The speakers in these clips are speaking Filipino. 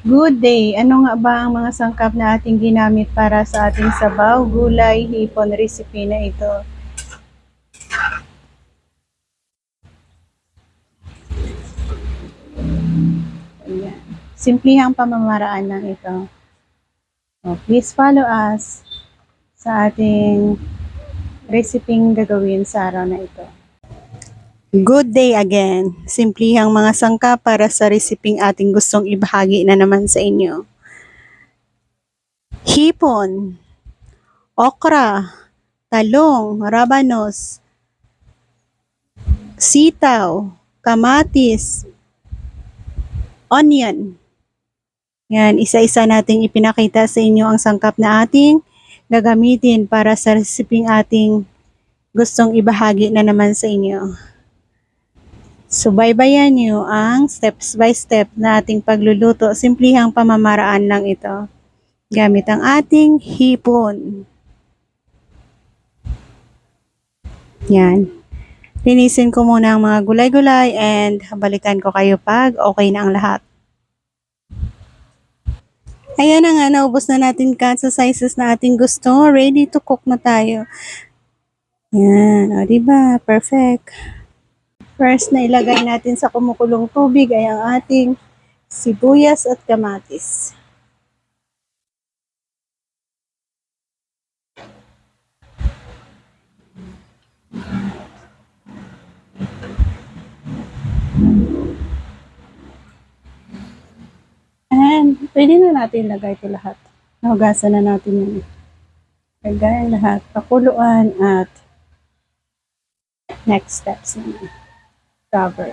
Good day! Ano nga ba ang mga sangkap na ating ginamit para sa ating sabaw, gulay, hipon recipe na ito? Ayan. Simplihang pamamaraan lang ito. So, please follow us sa ating reseping gagawin sa araw na ito. Good day again. Simplihang mga sangka para sa reseping ating gustong ibahagi na naman sa inyo. Hipon, okra, talong, rabanos, sitaw, kamatis, onion. Yan, isa-isa nating ipinakita sa inyo ang sangkap na ating gagamitin para sa reseping ating gustong ibahagi na naman sa inyo. Subaybayan nyo ang steps by step na ating pagluluto. Simplihang pamamaraan lang ito. Gamit ang ating hipon. Yan. Linisin ko muna ang mga gulay-gulay and balikan ko kayo pag okay na ang lahat. Ayan na nga, naubos na natin cut sa sizes na ating gusto. Ready to cook na tayo. Yan, o diba? Perfect. First na ilagay natin sa kumukulong tubig ay ang ating sibuyas at kamatis. And pwede na natin ilagay ito lahat. Nahugasan na natin yun. Lagay lahat. Pakuluan at next steps naman cover.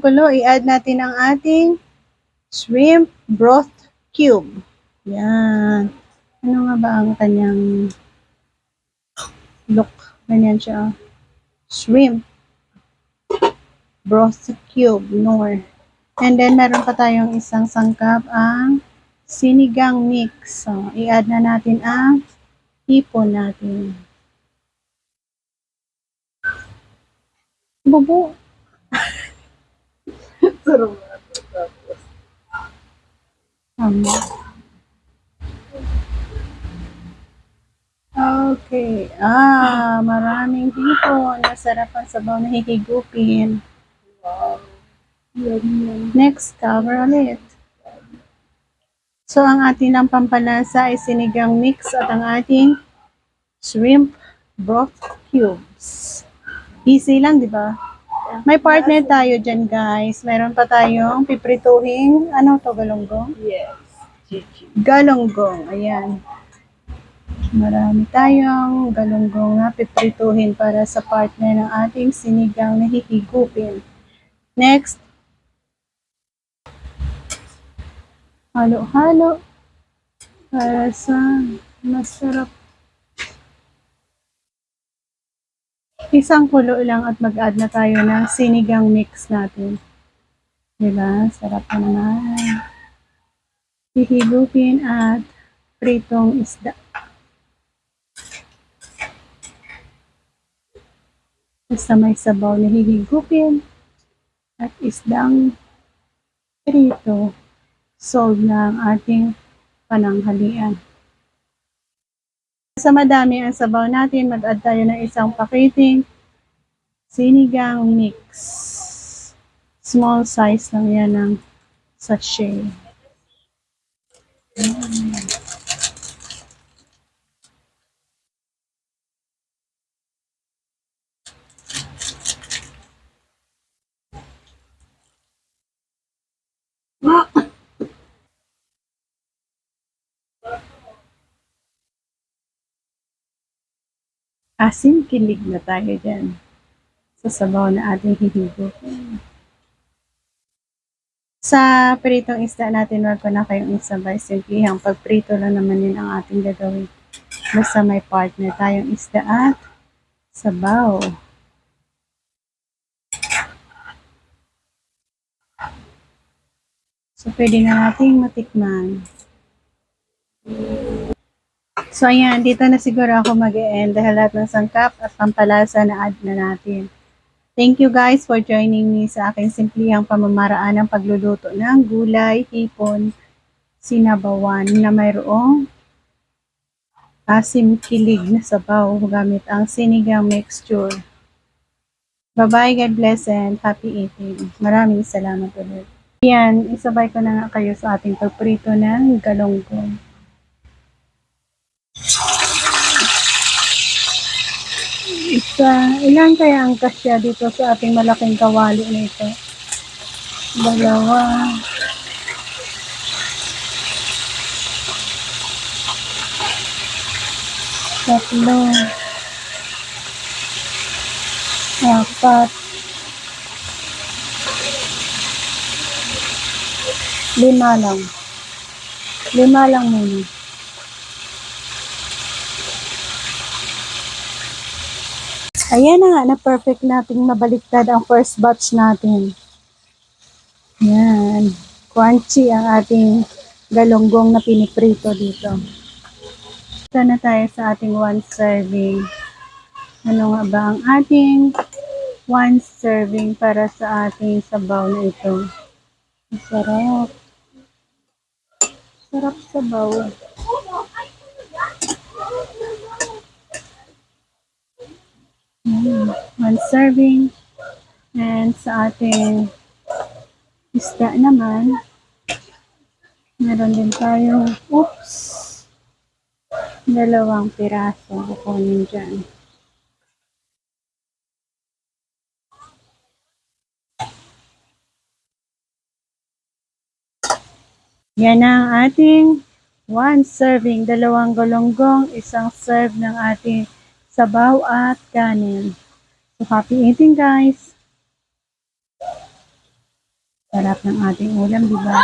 Kulo, i-add natin ang ating shrimp broth cube. Yan. Ano nga ba ang kanyang look? Ganyan siya. Shrimp broth cube, nor. And then, meron pa tayong isang sangkap, ang sinigang mix. So, i-add na natin ang hipon natin. Bubo. Tama. Okay. Ah, maraming hipon. Masarap ang sabaw na hihigupin. Next, cover ulit. So, ang ating lang pampalasa ay sinigang mix at ang ating shrimp broth cubes. Easy lang, di ba? May partner tayo dyan, guys. Meron pa tayong piprituhin. Ano to, galonggong? Yes. Chichi. Galonggong. Ayan. Marami tayong galonggong na piprituhin para sa partner ng ating sinigang na hihigupin. Next. Halo-halo. Para sa masarap Isang kulo lang at mag-add na tayo ng sinigang mix natin. Diba? Sarap na naman. Hihigupin at pritong isda. Basta may sabaw na hihigupin at isdang prito. Solve na ang ating pananghalian. Sa madami ang sabaw natin, mag-add tayo ng isang pakiting sinigang mix. Small size lang yan ng sachet. Mm. Asin kilig na tayo dyan sa sabaw na ating hihigop. Sa pritong isda natin, wag ko na kayong isabay. Simplihang pagprito lang naman yun ang ating gagawin. Basta may partner tayong isda at sabaw. So, pwede na nating matikman. So, ayan, dito na siguro ako mag end dahil lahat ng sangkap at pampalasa na add na natin. Thank you guys for joining me sa aking simplihang pamamaraan ng pagluluto ng gulay, hipon, sinabawan na mayroong asim kilig na sabaw gamit ang sinigang mixture. Bye-bye, God bless and happy eating. Maraming salamat ulit. Yan, isabay ko na nga kayo sa ating pagprito ng galonggong. Isa, ilan kaya ang kasya dito sa ating malaking kawali na ito? Dalawa. Tatlo. Apat. Lima lang. Lima lang muna. Ayan na nga, na perfect nating nabaliktad ang first batch natin. Yan. Crunchy ang ating galonggong na piniprito dito. Ito na tayo sa ating one serving. Ano nga ba ang ating one serving para sa ating sabaw na ito? Masarap. Sarap sabaw. Mm, one serving. And sa ating isda naman, meron din tayong, oops, dalawang piraso kukunin dyan. Yan ang ating one serving, dalawang galonggong, isang serve ng ating sabaw at kanin. So, happy eating guys! Sarap ng ating ulam, di ba?